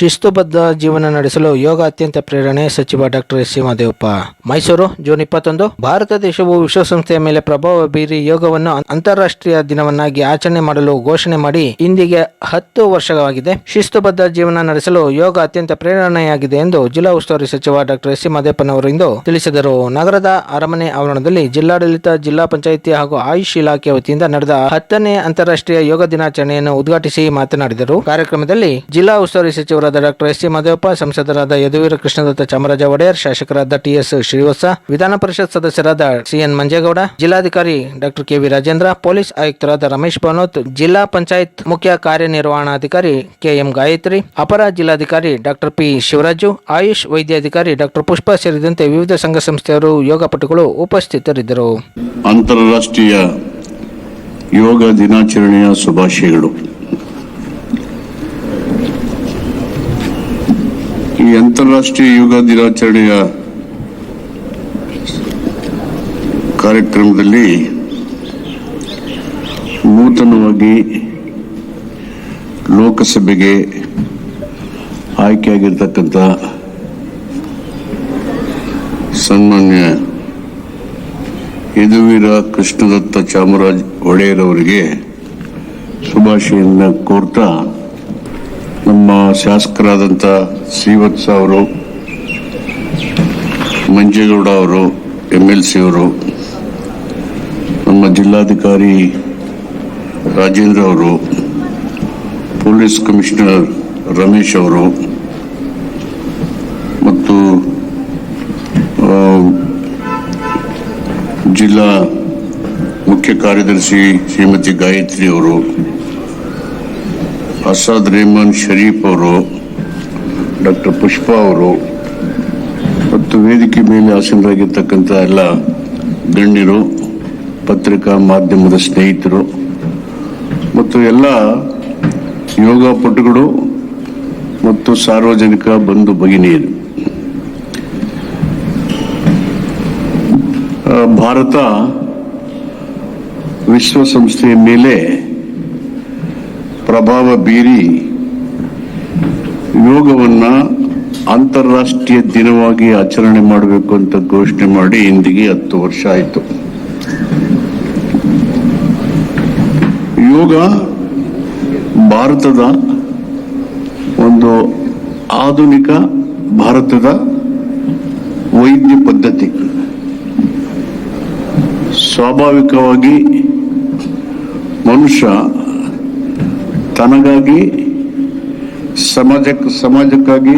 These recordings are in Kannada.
ಶಿಸ್ತುಬದ್ಧ ಜೀವನ ನಡೆಸಲು ಯೋಗ ಅತ್ಯಂತ ಪ್ರೇರಣೆ ಸಚಿವ doctor S C Mahadevappa Mysuru June ಇಪ್ಪತ್ತೊಂದು, ಭಾರತ ದೇಶವು ವಿಶ್ವಸಂಸ್ಥೆಯ ಮೇಲೆ ಪ್ರಭಾವ ಬೀರಿ ಯೋಗವನ್ನು ಅಂತಾರಾಷ್ಟ್ರೀಯ ದಿನವನ್ನಾಗಿ ಆಚರಣೆ ಮಾಡಲು ಘೋಷಣೆ ಮಾಡಿ ಇಂದಿಗೆ ಹತ್ತು ವರ್ಷವಾಗಿದೆ ಶಿಸ್ತುಬದ್ಧ ಜೀವನ ನಡೆಸಲು ಯೋಗ ಅತ್ಯಂತ ಪ್ರೇರಣೆಯಾಗಿದೆ ಎಂದು ಜಿಲ್ಲಾ ಉಸ್ತುವಾರಿ ಸಚಿವ ಡಾಕ್ಟರ್ ಎಸ್ ಸಿ ಮಹದೇವಪ್ಪನವರಿಂದು ತಿಳಿಸಿದರು. ನಗರದ ಅರಮನೆ ಆವರಣದಲ್ಲಿ ಜಿಲ್ಲಾಡಳಿತ, ಜಿಲ್ಲಾ ಪಂಚಾಯಿತಿ ಹಾಗೂ ಆಯುಷ್ ಇಲಾಖೆ ವತಿಯಿಂದ ನಡೆದ ಹತ್ತನೇ ಅಂತಾರಾಷ್ಟ್ರೀಯ ಯೋಗ ದಿನಾಚರಣೆಯನ್ನು ಉದ್ಘಾಟಿಸಿ ಮಾತನಾಡಿದರು. ಕಾರ್ಯಕ್ರಮದಲ್ಲಿ ಜಿಲ್ಲಾ ಉಸ್ತುವಾರಿ ಸಚಿವರಾದ ಡಾಕ್ಟರ್ ಎಸ್ ಸಿ ಮಾದೇವಪ್ಪ, ಸಂಸದರಾದ ಯದುವೀರ ಕೃಷ್ಣದತ್ತ ಚಾಮರಾಜ ಒಡೆಯರ್, ಶಾಸಕರಾದ ಟಿ ಎಸ್ ಶ್ರೀವತ್ಸ, ವಿಧಾನ ಪರಿಷತ್ ಸದಸ್ಯರಾದ ಸಿಎನ್ ಮಂಜೇಗೌಡ, ಜಿಲ್ಲಾಧಿಕಾರಿ doctor K V Rajendra, police ಆಯುಕ್ತರಾದ ರಮೇಶ್ ಪನೋತ್, ಜಿಲ್ಲಾ ಪಂಚಾಯತ್ ಮುಖ್ಯ ಕಾರ್ಯನಿರ್ವಹಣಾಧಿಕಾರಿ ಕೆಎಂ ಗಾಯತ್ರಿ, ಅಪರ ಜಿಲ್ಲಾಧಿಕಾರಿ ಡಾಕ್ಟರ್ ಪಿ. ಶಿವರಾಜು, ಆಯುಷ್ ವೈದ್ಯಾಧಿಕಾರಿ ಡಾಕ್ಟರ್ ಪುಷ್ಪ ಸೇರಿದಂತೆ ವಿವಿಧ ಸಂಘ ಸಂಸ್ಥೆಯರು ಯೋಗಪಟುಗಳು ಉಪಸ್ಥಿತರಿದ್ದರು. ಅಂತಾರಾಷ್ಟ್ರೀಯ ಯೋಗ ದಿನಾಚರಣೆಯ ಶುಭಾಶಯಗಳು ಈ ಅಂತಾರಾಷ್ಟ್ರೀಯ ಯೋಗ ದಿನಾಚರಣೆಯ ಕಾರ್ಯಕ್ರಮದಲ್ಲಿ ನೂತನವಾಗಿ ಲೋಕಸಭೆಗೆ ಆಯ್ಕೆಯಾಗಿರ್ತಕ್ಕಂಥ ಸನ್ಮಾನ್ಯ ಯದುವೀರ ಕೃಷ್ಣದತ್ತ ಚಾಮರಾಜ್ ಒಡೆಯರ್ ಅವರಿಗೆ ಶುಭಾಶಯನ್ನ ಕೋರ್ತಾ ನಮ್ಮ ಶಾಸಕರಾದಂಥ ಶ್ರೀವತ್ಸ ಅವರು, ಮಂಜೇಗೌಡ ಅವರು ಎಂ ಎಲ್ ಸಿ ಅವರು, ನಮ್ಮ ಜಿಲ್ಲಾಧಿಕಾರಿ ರಾಜೇಂದ್ರ ಅವರು, ಪೊಲೀಸ್ ಕಮಿಷನರ್ ರಮೇಶ್ ಅವರು, ಮತ್ತು ಜಿಲ್ಲಾ ಮುಖ್ಯ ಕಾರ್ಯದರ್ಶಿ ಶ್ರೀಮತಿ ಗಾಯತ್ರಿ ಅವರು ಅಸಾದ್ ರೇಮನ್ ಶರೀಫ್ ಅವರು, ಡಾಕ್ಟರ್ ಪುಷ್ಪ ಅವರು ಮತ್ತು ವೇದಿಕೆ ಮೇಲೆ ಆಸೀನರಾಗಿರ್ತಕ್ಕಂಥ ಎಲ್ಲ ಗಣ್ಯರು, ಪತ್ರಿಕಾ ಮಾಧ್ಯಮದ ಸ್ನೇಹಿತರು ಮತ್ತು ಎಲ್ಲ ಯೋಗ ಪಟುಗಳು ಮತ್ತು ಸಾರ್ವಜನಿಕ ಬಂಧು ಭಗಿನಿಯರು. ಭಾರತ ವಿಶ್ವಸಂಸ್ಥೆಯ ಮೇಲೆ ಪ್ರಭಾವ ಬೀರಿ ಯೋಗವನ್ನ ಅಂತಾರಾಷ್ಟ್ರೀಯ ದಿನವಾಗಿ ಆಚರಣೆ ಮಾಡಬೇಕು ಅಂತ ಘೋಷಣೆ ಮಾಡಿ ಇಂದಿಗೆ ಹತ್ತು ವರ್ಷ ಆಯಿತು. ಯೋಗ ಭಾರತದ ಒಂದು ಆಧುನಿಕ ಭಾರತದ ವೈದ್ಯ ಪದ್ಧತಿ. ಸ್ವಾಭಾವಿಕವಾಗಿ ಮನುಷ್ಯ ತನಗಾಗಿ ಸಮಾಜಕ್ಕೆ ಸಮಾಜಕ್ಕಾಗಿ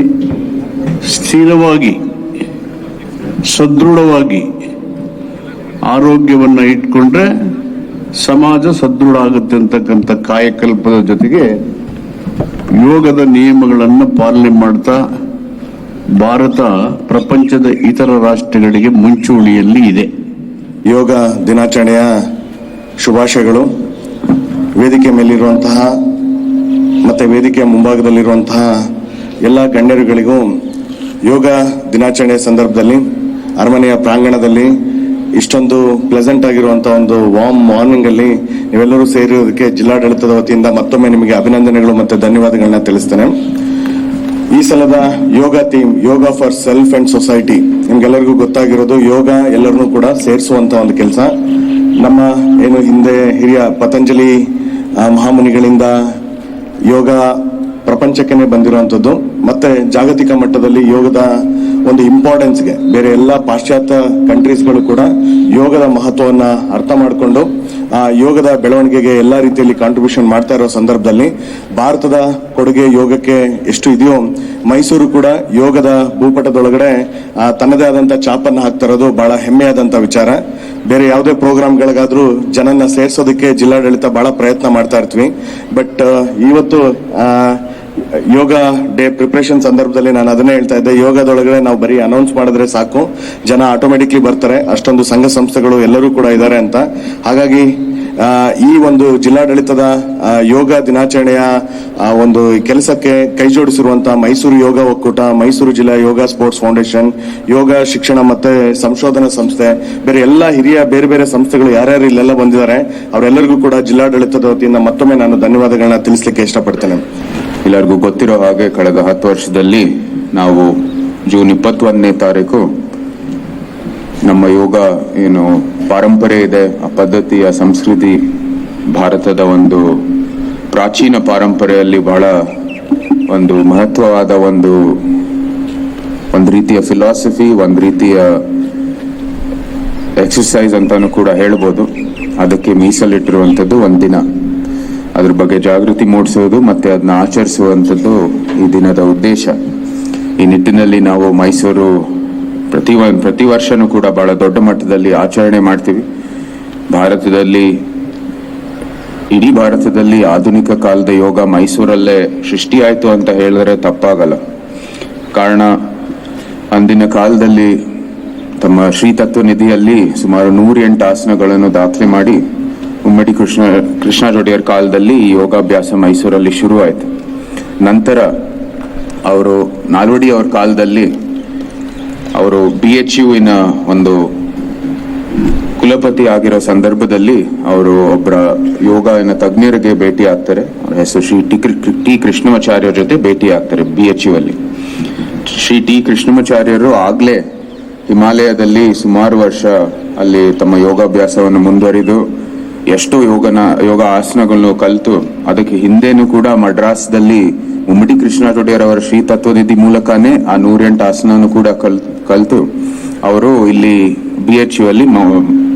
ಸ್ಥಿರವಾಗಿ, ಸದೃಢವಾಗಿ ಆರೋಗ್ಯವನ್ನು ಇಟ್ಕೊಂಡ್ರೆ ಸಮಾಜ ಸದೃಢ ಆಗುತ್ತೆ ಅಂತಕ್ಕಂಥ ಕಾಯಕಲ್ಪದ ಜೊತೆಗೆ ಯೋಗದ ನಿಯಮಗಳನ್ನು ಪಾಲನೆ ಮಾಡ್ತಾ ಭಾರತ ಪ್ರಪಂಚದ ಇತರ ರಾಷ್ಟ್ರಗಳಿಗೆ ಮುಂಚೂಣಿಯಲ್ಲಿ ಇದೆ. ಯೋಗ ದಿನಾಚರಣೆಯ ಶುಭಾಶಯಗಳು. ವೇದಿಕೆ ಮೇಲಿರುವಂತಹ ಮತ್ತೆ ವೇದಿಕೆಯ ಮುಂಭಾಗದಲ್ಲಿರುವಂತಹ ಎಲ್ಲ ಗಣ್ಯರುಗಳಿಗೂ ಯೋಗ ದಿನಾಚರಣೆಯ ಸಂದರ್ಭದಲ್ಲಿ, ಅರಮನೆಯ ಪ್ರಾಂಗಣದಲ್ಲಿ ಇಷ್ಟೊಂದು ಪ್ಲೆಸೆಂಟ್ ಆಗಿರುವಂತಹ ಒಂದು ವಾರ್ಮ್ ಮಾರ್ನಿಂಗ್ ಅಲ್ಲಿ ನೀವೆಲ್ಲರೂ ಸೇರಿರೋದಕ್ಕೆ ಜಿಲ್ಲಾಡಳಿತದ ವತಿಯಿಂದ ಮತ್ತೊಮ್ಮೆ ನಿಮಗೆ ಅಭಿನಂದನೆಗಳು ಮತ್ತು ಧನ್ಯವಾದಗಳನ್ನ ತಿಳಿಸ್ತೇನೆ. ಈ ಸಲದ yoga theme yoga for self and society ನಿಮ್ಗೆಲ್ಲರಿಗೂ ಗೊತ್ತಾಗಿರೋದು ಯೋಗ ಎಲ್ಲರನ್ನೂ ಕೂಡ ಸೇರಿಸುವಂತ ಒಂದು ಕೆಲಸ. ನಮ್ಮ ಏನು ಹಿಂದೆ ಹಿರಿಯ ಪತಂಜಲಿ ಮಹಾಮುನಿಗಳಿಂದ ಯೋಗ ಪ್ರಪಂಚಕ್ಕೆ ಬಂದಿರುವಂತದ್ದು ಮತ್ತೆ ಜಾಗತಿಕ ಮಟ್ಟದಲ್ಲಿ ಯೋಗದ ಒಂದು ಇಂಪಾರ್ಟೆನ್ಸ್ಗೆ ಬೇರೆ ಎಲ್ಲ ಪಾಶ್ಚಾತ್ಯ ಕಂಟ್ರೀಸ್ಗಳು ಕೂಡ ಯೋಗದ ಮಹತ್ವವನ್ನು ಅರ್ಥ ಮಾಡಿಕೊಂಡು, ಆ ಯೋಗದ ಬೆಳವಣಿಗೆಗೆ ಎಲ್ಲಾ ರೀತಿಯಲ್ಲಿ ಕಾಂಟ್ರಿಬ್ಯೂಷನ್ ಮಾಡ್ತಾ ಇರೋ ಸಂದರ್ಭದಲ್ಲಿ ಭಾರತದ ಕೊಡುಗೆ ಯೋಗಕ್ಕೆ ಎಷ್ಟು ಇದೆಯೋ, ಮೈಸೂರು ಕೂಡ ಯೋಗದ ಭೂಪಟದೊಳಗಡೆ ತನ್ನದೇ ಆದಂಥ ಚಾಪನ್ನು ಹಾಕ್ತಾ ಇರೋದು ಬಹಳ ಹೆಮ್ಮೆಯಾದಂಥ ವಿಚಾರ. ಬೇರೆ ಯಾವುದೇ ಪ್ರೋಗ್ರಾಮ್ಗಳಿಗಾದ್ರೂ ಜನನ್ನ ಸೇರಿಸೋದಕ್ಕೆ ಜಿಲ್ಲಾಡಳಿತ ಬಹಳ ಪ್ರಯತ್ನ ಮಾಡ್ತಾ ಇರ್ತೀವಿ. ಬಟ್ ಇವತ್ತು ಯೋಗ ಡೇ ಪ್ರಿಪ್ರೇಷನ್ ಸಂದರ್ಭದಲ್ಲಿ ನಾನು ಅದನ್ನೇ ಹೇಳ್ತಾ ಇದ್ದೆ. ಯೋಗದೊಳಗಡೆ ನಾವು ಬರೀ ಅನೌನ್ಸ್ ಮಾಡಿದ್ರೆ ಸಾಕು. ಜನ ಆಟೋಮೆಟಿಕ್ಲಿ ಬರ್ತಾರೆ. ಅಷ್ಟೊಂದು ಸಂಘ ಸಂಸ್ಥೆಗಳು ಎಲ್ಲರೂ ಕೂಡ ಇದ್ದಾರೆ ಅಂತ. ಹಾಗಾಗಿ ಈ ಒಂದು ಜಿಲ್ಲಾಡಳಿತದ ಯೋಗ ದಿನಾಚರಣೆಯ ಒಂದು ಕೆಲಸಕ್ಕೆ ಕೈ ಜೋಡಿಸಿರುವಂತಹ ಮೈಸೂರು ಯೋಗ ಒಕ್ಕೂಟ, ಮೈಸೂರು ಜಿಲ್ಲಾ ಯೋಗ ಸ್ಪೋರ್ಟ್ಸ್ ಫೌಂಡೇಶನ್, ಯೋಗ ಶಿಕ್ಷಣ ಮತ್ತೆ ಸಂಶೋಧನಾ ಸಂಸ್ಥೆ, ಬೇರೆ ಎಲ್ಲ ಹಿರಿಯ ಬೇರೆ ಬೇರೆ ಸಂಸ್ಥೆಗಳು ಯಾರ್ಯಾರು ಇಲ್ಲೆಲ್ಲ ಬಂದಿದ್ದಾರೆ, ಅವರೆಲ್ಲರಿಗೂ ಕೂಡ ಜಿಲ್ಲಾಡಳಿತದ ವತಿಯಿಂದ ಮತ್ತೊಮ್ಮೆ ನಾನು ಧನ್ಯವಾದಗಳನ್ನ ತಿಳಿಸ್ಲಿಕ್ಕೆ ಇಷ್ಟಪಡ್ತೇನೆ. ಎಲ್ಲರಿಗೂ ಗೊತ್ತಿರೋ ಹಾಗೆ, ಕಳೆದ ಹತ್ತು ವರ್ಷದಲ್ಲಿ ನಾವು ಜೂನ್ ಇಪ್ಪತ್ತೊಂದನೇ ತಾರೀಕು ನಮ್ಮ ಯೋಗ ಏನು ಪರಂಪರೆ ಇದೆ, ಆ ಪದ್ಧತಿಯ ಸಂಸ್ಕೃತಿ ಭಾರತದ ಒಂದು ಪ್ರಾಚೀನ ಪರಂಪರೆಯಲ್ಲಿ ಬಹಳ ಒಂದು ಮಹತ್ವವಾದ ಒಂದು ಒಂದು ರೀತಿಯ ಫಿಲಾಸಫಿ ಒಂದು ರೀತಿಯ ಎಕ್ಸಸೈಸ್ ಅಂತಾನು ಕೂಡ ಹೇಳ್ಬೋದು. ಅದಕ್ಕೆ ಮೀಸಲಿಟ್ಟಿರುವಂಥದ್ದು ಒಂದಿನ ಅದ್ರ ಬಗ್ಗೆ ಜಾಗೃತಿ ಮೂಡಿಸೋದು ಮತ್ತೆ ಅದನ್ನ ಆಚರಿಸುವಂಥದ್ದು ಈ ದಿನದ ಉದ್ದೇಶ. ಈ ನಿಟ್ಟಿನಲ್ಲಿ ನಾವು ಮೈಸೂರು ಪ್ರತಿ ಪ್ರತಿ ವರ್ಷನೂ ಕೂಡ ಬಹಳ ದೊಡ್ಡ ಮಟ್ಟದಲ್ಲಿ ಆಚರಣೆ ಮಾಡ್ತೀವಿ. ಭಾರತದಲ್ಲಿ, ಇಡೀ ಭಾರತದಲ್ಲಿ ಆಧುನಿಕ ಕಾಲದ ಯೋಗ ಮೈಸೂರಲ್ಲೇ ಸೃಷ್ಟಿಯಾಯಿತು ಅಂತ ಹೇಳಿದ್ರೆ ತಪ್ಪಾಗಲ್ಲ. ಕಾರಣ, ಅಂದಿನ ಕಾಲದಲ್ಲಿ ತಮ್ಮ ಶ್ರೀ ತತ್ವ ನಿಧಿಯಲ್ಲಿ ಸುಮಾರು ನೂರ ಎಂಟು ಆಸನಗಳನ್ನು ದಾಖಲೆ ಮಾಡಿ ಉಮ್ಮಡಿ ಕೃಷ್ಣ ಕೃಷ್ಣ ಕಾಲದಲ್ಲಿ ಈ ಯೋಗಾಭ್ಯಾಸ ಮೈಸೂರಲ್ಲಿ ಶುರುವಾಯಿತು. ನಂತರ, ಅವರು ನಾಲ್ವಡಿ ಅವ್ರ ಕಾಲದಲ್ಲಿ ಅವರು ಬಿ ಎಚ್ ಯುವಿನ ಒಂದು ಕುಲಪತಿ ಆಗಿರೋ ಸಂದರ್ಭದಲ್ಲಿ ಅವರು ಒಬ್ಬರ ಯೋಗನ ತಜ್ಞರಿಗೆ ಭೇಟಿ ಆಗ್ತಾರೆ. ಅವರ ಹೆಸರು ಶ್ರೀ ಟಿ ಟಿ ಕೃಷ್ಣಮಾಚಾರ್ಯ ಜೊತೆ ಭೇಟಿ ಆಗ್ತಾರೆ ಬಿ ಎಚ್ ಯು ಅಲ್ಲಿ. ಶ್ರೀ ಟಿ ಕೃಷ್ಣಮಾಚಾರ್ಯರು ಆಗ್ಲೇ ಹಿಮಾಲಯದಲ್ಲಿ ಸುಮಾರು ವರ್ಷ ಅಲ್ಲಿ ತಮ್ಮ ಯೋಗಾಭ್ಯಾಸವನ್ನು ಮುಂದುವರಿದು ಎಷ್ಟೋ ಯೋಗನ, ಯೋಗ ಆಸನಗಳನ್ನು ಕಲಿತು ಅದಕ್ಕೆ ಹಿಂದೆನೂ ಕೂಡ ಮಡ್ರಾಸ್ದಲ್ಲಿ ಉಮ್ಮಡಿ ಕೃಷ್ಣ ಜೊಡೆಯರ್ ಅವರ ಶ್ರೀ ತತ್ವನಿಧಿ ಮೂಲಕನೇ ಆ ನೂರೆಂಟು ಆಸನವನ್ನು ಕೂಡ ಕಲ್ ಕಲಿತು ಅವರು ಇಲ್ಲಿ ಬಿ ಎಚ್ ಯು ಅಲ್ಲಿ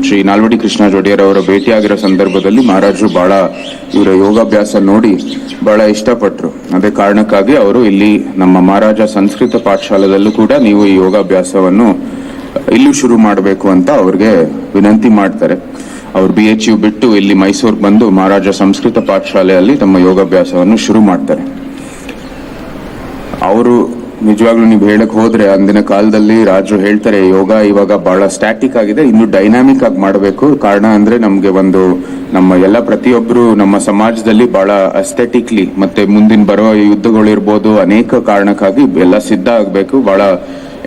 ಶ್ರೀ ನಾಲ್ವಡಿ ಕೃಷ್ಣ ಜೊಡೆಯರ್ ಅವರ ಭೇಟಿಯಾಗಿರೋ ಸಂದರ್ಭದಲ್ಲಿ ಮಹಾರಾಜರು ಬಹಳ ಇವರ ಯೋಗಾಭ್ಯಾಸ ನೋಡಿ ಬಹಳ ಇಷ್ಟಪಟ್ಟರು ಅದೇ ಕಾರಣಕ್ಕಾಗಿ ಅವರು ಇಲ್ಲಿ ನಮ್ಮ ಮಹಾರಾಜ ಸಂಸ್ಕೃತ ಪಾಠಶಾಲೆಯಲ್ಲೂ ಕೂಡ ನೀವು ಈ ಯೋಗಾಭ್ಯಾಸವನ್ನು ಇಲ್ಲೂ ಶುರು ಮಾಡಬೇಕು ಅಂತ ಅವ್ರಿಗೆ ವಿನಂತಿ ಮಾಡ್ತಾರೆ. ಅವರು ಬಿ ಎಚ್ ಯು ಬಿಟ್ಟು ಇಲ್ಲಿ ಮೈಸೂರಿಗೆ ಬಂದು ಮಹಾರಾಜ ಸಂಸ್ಕೃತ ಪಾಠಶಾಲೆಯಲ್ಲಿ ತಮ್ಮ ಯೋಗಾಭ್ಯಾಸವನ್ನು ಶುರು ಮಾಡ್ತಾರೆ. ಅವರು ನಿಜವಾಗ್ಲೂ ನೀವು ಹೇಳಕ್ ಹೋದ್ರೆ ಅಂದಿನ ಕಾಲದಲ್ಲಿ ರಾಜರು ಹೇಳ್ತಾರೆ, ಯೋಗ ಇವಾಗ ಬಹಳ ಸ್ಟ್ಯಾಟಿಕ್ ಆಗಿದೆ, ಇನ್ನು ಡೈನಾಮಿಕ್ ಆಗಿ ಮಾಡಬೇಕು. ಕಾರಣ ಅಂದ್ರೆ ನಮ್ಗೆ ಒಂದು ನಮ್ಮ ಎಲ್ಲ ಪ್ರತಿಯೊಬ್ಬರು ನಮ್ಮ ಸಮಾಜದಲ್ಲಿ ಬಹಳ ಅಸ್ಥೆಟಿಕ್ಲಿ ಮತ್ತೆ ಮುಂದಿನ ಬರುವ ಯುದ್ಧಗಳಿರ್ಬೋದು ಅನೇಕ ಕಾರಣಕ್ಕಾಗಿ ಎಲ್ಲ ಸಿದ್ಧ ಆಗಬೇಕು. ಬಹಳ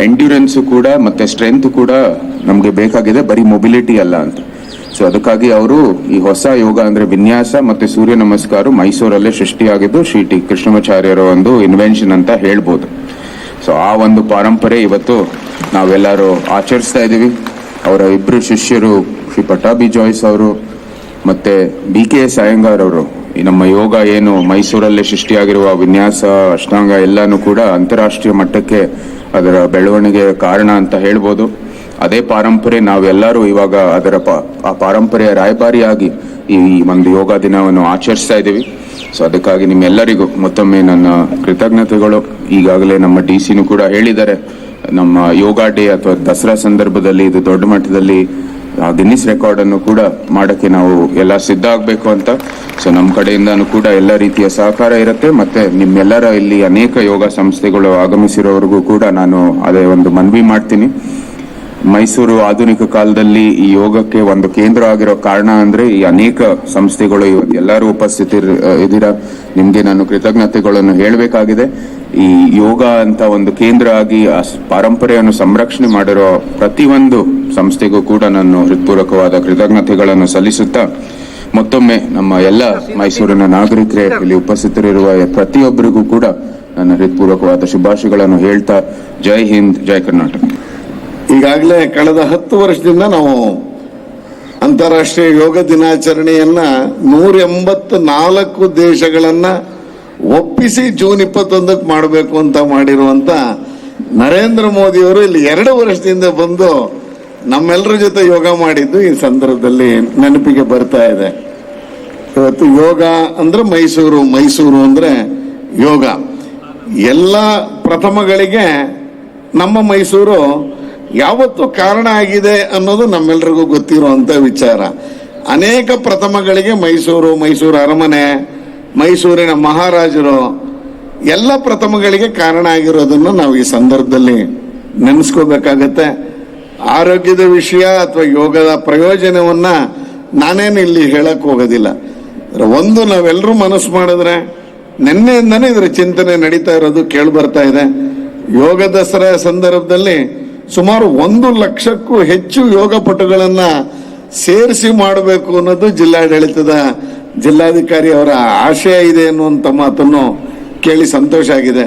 ಎಂಡ್ಯೂರೆನ್ಸ್ ಕೂಡ ಮತ್ತೆ ಸ್ಟ್ರೆಂತ್ ಕೂಡ ನಮ್ಗೆ ಬೇಕಾಗಿದೆ, ಬರೀ ಮೊಬಿಲಿಟಿ ಅಲ್ಲ ಅಂತ. ಸೊ ಅದಕ್ಕಾಗಿ ಅವರು ಈ ಹೊಸ ಯೋಗ ಅಂದ್ರೆ ವಿನ್ಯಾಸ ಮತ್ತೆ ಸೂರ್ಯ ನಮಸ್ಕಾರ ಮೈಸೂರಲ್ಲೇ ಸೃಷ್ಟಿಯಾಗಿದ್ದು ಶ್ರೀ ಟಿ ಕೃಷ್ಣಮಾಚಾರ್ಯರ ಒಂದು ಇನ್ವೆನ್ಷನ್ ಅಂತ ಹೇಳ್ಬೋದು. ಸೊ ಆ ಒಂದು ಪರಂಪರೆ ಇವತ್ತು ನಾವೆಲ್ಲರೂ ಆಚರಿಸ್ತಾ ಇದ್ದೀವಿ. ಅವರ ಇಬ್ಬರು ಶಿಷ್ಯರು ಶ್ರೀ ಪಟಾಬಿ ಜಾಯ್ಸ್ ಅವರು ಮತ್ತೆ ಬಿ ಕೆ ಎಸ್ ಅಯ್ಯಂಗಾರ್ ಅವರು. ಈ ನಮ್ಮ ಯೋಗ ಏನು ಮೈಸೂರಲ್ಲೇ ಸೃಷ್ಟಿಯಾಗಿರುವ ವಿನ್ಯಾಸ, ಅಷ್ಟಾಂಗ ಎಲ್ಲಾನು ಕೂಡ ಅಂತಾರಾಷ್ಟ್ರೀಯ ಮಟ್ಟಕ್ಕೆ ಅದರ ಬೆಳವಣಿಗೆ ಕಾರಣ ಅಂತ ಹೇಳ್ಬೋದು. ಅದೇ ಪಾರಂಪರೆ ನಾವೆಲ್ಲರೂ ಇವಾಗ ಅದರ ಆ ಪಾರಂಪರೆಯ ರಾಯಭಾರಿಯಾಗಿ ಈ ಒಂದು ಯೋಗ ದಿನವನ್ನು ಆಚರಿಸ್ತಾ ಇದ್ದೀವಿ. ಸೊ ಅದಕ್ಕಾಗಿ ನಿಮ್ಮೆಲ್ಲರಿಗೂ ಮತ್ತೊಮ್ಮೆ ನನ್ನ ಕೃತಜ್ಞತೆಗಳು. ಈಗಾಗಲೇ ನಮ್ಮ ಡಿ ಸಿನೂ ಕೂಡ ಹೇಳಿದ್ದಾರೆ. ನಮ್ಮ ಯೋಗ ಡೇ ಅಥವಾ ದಸರಾ ಸಂದರ್ಭದಲ್ಲಿ, ಇದು ದೊಡ್ಡ ಮಟ್ಟದಲ್ಲಿ ಗಿನ್ನಿಸ್ ರೆಕಾರ್ಡ್ ಅನ್ನು ಕೂಡ ಮಾಡಕ್ಕೆ ನಾವು ಎಲ್ಲ ಸಿದ್ಧ ಆಗಬೇಕು ಅಂತ. ಸೊ ನಮ್ಮ ಕಡೆಯಿಂದನೂ ಕೂಡ ಎಲ್ಲ ರೀತಿಯ ಸಹಕಾರ ಇರುತ್ತೆ. ಮತ್ತೆ ನಿಮ್ಮೆಲ್ಲರ ಇಲ್ಲಿ ಅನೇಕ ಯೋಗ ಸಂಸ್ಥೆಗಳು ಆಗಮಿಸಿರೋವರೆಗೂ ಕೂಡ ನಾನು ಅದೇ ಒಂದು ಮನವಿ ಮಾಡ್ತೀನಿ. ಮೈಸೂರು ಆಧುನಿಕ ಕಾಲದಲ್ಲಿ ಈ ಯೋಗಕ್ಕೆ ಒಂದು ಕೇಂದ್ರ ಆಗಿರೋ ಕಾರಣ ಅಂದ್ರೆ ಈ ಅನೇಕ ಸಂಸ್ಥೆಗಳು ಎಲ್ಲರೂ ಉಪಸ್ಥಿತಿ ಇದೀರ ನಿಮ್ಗೆ ನಾನು ಕೃತಜ್ಞತೆಗಳನ್ನು ಹೇಳಬೇಕಾಗಿದೆ. ಈ ಯೋಗ ಅಂತ ಒಂದು ಕೇಂದ್ರ ಆಗಿ ಆ ಪರಂಪರೆಯನ್ನು ಪಾರಂಪರೆಯನ್ನು ಸಂರಕ್ಷಣೆ ಮಾಡಿರೋ ಪ್ರತಿಯೊಂದು ಸಂಸ್ಥೆಗೂ ಕೂಡ ನಾನು ಹೃತ್ಪೂರ್ವಕವಾದ ಕೃತಜ್ಞತೆಗಳನ್ನು ಸಲ್ಲಿಸುತ್ತಾ, ಮತ್ತೊಮ್ಮೆ ನಮ್ಮ ಎಲ್ಲ ಮೈಸೂರಿನ ನಾಗರಿಕರೇ, ಇಲ್ಲಿ ಉಪಸ್ಥಿತರಿರುವ ಪ್ರತಿಯೊಬ್ಬರಿಗೂ ಕೂಡ ನನ್ನ ಹೃತ್ಪೂರ್ವಕವಾದ ಶುಭಾಶಯಗಳನ್ನು ಹೇಳ್ತಾ, ಜೈ ಹಿಂದ್, ಜೈ ಕರ್ನಾಟಕ. ಈಗಾಗಲೇ ಕಳೆದ ಹತ್ತು ವರ್ಷದಿಂದ ನಾವು ಅಂತಾರಾಷ್ಟ್ರೀಯ ಯೋಗ ದಿನಾಚರಣೆಯನ್ನ ನೂರ ಎಂಬತ್ ನಾಲ್ಕು ದೇಶಗಳನ್ನ ಒಪ್ಪಿಸಿ ಜೂನ್ ಇಪ್ಪತ್ತೊಂದಕ್ಕೆ ಮಾಡಬೇಕು ಅಂತ ಮಾಡಿರುವಂತ ನರೇಂದ್ರ ಮೋದಿಯವರು ಇಲ್ಲಿ ಎರಡು ವರ್ಷದಿಂದ ಬಂದು ನಮ್ಮೆಲ್ಲರ ಜೊತೆ ಯೋಗ ಮಾಡಿದ್ದು ಈ ಸಂದರ್ಭದಲ್ಲಿ ನೆನಪಿಗೆ ಬರ್ತಾ ಇದೆ. ಇವತ್ತು ಯೋಗ ಅಂದ್ರೆ ಮೈಸೂರು ಮೈಸೂರು ಅಂದ್ರೆ ಯೋಗ. ಎಲ್ಲ ಪ್ರಥಮಗಳಿಗೆ ನಮ್ಮ ಮೈಸೂರು ಯಾವತ್ತು ಕಾರಣ ಆಗಿದೆ ಅನ್ನೋದು ನಮ್ಮೆಲ್ರಿಗೂ ಗೊತ್ತಿರುವಂತ ವಿಚಾರ. ಅನೇಕ ಪ್ರಥಮಗಳಿಗೆ ಮೈಸೂರು ಮೈಸೂರು ಅರಮನೆ, ಮೈಸೂರಿನ ಮಹಾರಾಜರು ಎಲ್ಲ ಪ್ರಥಮಗಳಿಗೆ ಕಾರಣ ಆಗಿರೋದನ್ನು ನಾವು ಈ ಸಂದರ್ಭದಲ್ಲಿ ನೆನೆಸ್ಕೋಬೇಕಾಗತ್ತೆ. ಆರೋಗ್ಯದ ವಿಷಯ ಅಥವಾ ಯೋಗದ ಪ್ರಯೋಜನವನ್ನ ನಾನೇನು ಇಲ್ಲಿ ಹೇಳಕ್ ಹೋಗೋದಿಲ್ಲ. ಒಂದು ನಾವೆಲ್ಲರೂ ಮನಸ್ಸು ಮಾಡಿದ್ರೆ ನಿನ್ನೆಯಿಂದನೇ ಇದರ ಚಿಂತನೆ ನಡೀತಾ ಇರೋದು ಕೇಳಿ ಬರ್ತಾ ಇದೆ. ಯೋಗ ದಸರಾ ಸಂದರ್ಭದಲ್ಲಿ ಸುಮಾರು ಒಂದು ಲಕ್ಷಕ್ಕೂ ಹೆಚ್ಚು ಯೋಗ ಪಟುಗಳನ್ನ ಸೇರಿಸಿ ಮಾಡಬೇಕು ಅನ್ನೋದು ಜಿಲ್ಲಾಡಳಿತದ ಜಿಲ್ಲಾಧಿಕಾರಿ ಅವರ ಆಶಯ ಇದೆ ಅನ್ನುವಂಥ ಮಾತನ್ನು ಕೇಳಿ ಸಂತೋಷ ಆಗಿದೆ.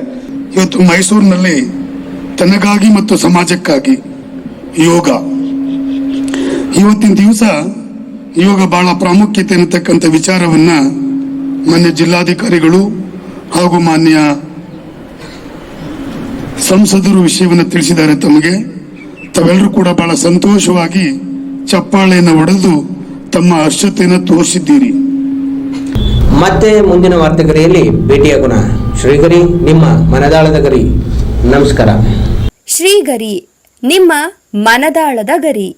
ಇವತ್ತು ಮೈಸೂರಿನಲ್ಲಿ ತನಗಾಗಿ ಮತ್ತು ಸಮಾಜಕ್ಕಾಗಿ ಯೋಗ. ಇವತ್ತಿನ ದಿವಸ ಯೋಗ ಬಹಳ ಪ್ರಾಮುಖ್ಯತೆ ಅನ್ನತಕ್ಕಂಥ ವಿಚಾರವನ್ನ ಮಾನ್ಯ ಜಿಲ್ಲಾಧಿಕಾರಿಗಳು ಹಾಗೂ ಮಾನ್ಯ ಸಂಸದರು ವಿಷಯವನ್ನು ತಿಳಿಸಿದ್ದಾರೆ ತಮಗೆ. ತಾವೆಲ್ಲರೂ ಕೂಡ ಬಹಳ ಸಂತೋಷವಾಗಿ ಚಪ್ಪಾಳೆಯನ್ನು ಹೊಡೆದು ತಮ್ಮ ಹರ್ಷತೆಯನ್ನು ತೋರಿಸಿದ್ದೀರಿ. ಮತ್ತೆ ಮುಂದಿನ ವಾರ್ತೆಗರಿಯಲ್ಲಿ ಭೇಟಿಯಾಗೋಣ. ಶ್ರೀಗರಿ ನಿಮ್ಮ ಮನದಾಳದ ಗರಿ. ನಮಸ್ಕಾರ. ಶ್ರೀಗರಿ ನಿಮ್ಮ ಮನದಾಳದ ಗರಿ.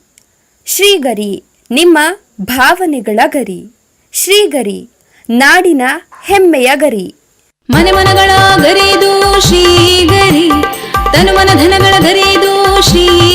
ಶ್ರೀಗರಿ ನಿಮ್ಮ ಭಾವನೆಗಳ ಗರಿ. ಶ್ರೀಗರಿ ನಾಡಿನ ಹೆಮ್ಮೆಯ ಗರಿ. ಮನೆ ಮನಗಳ ಗರಿದು ಶ್ರೀಗರಿ ತನು ಮನ ಧನಗಳ ಗರಿದು ಶ್ರೀಗರಿ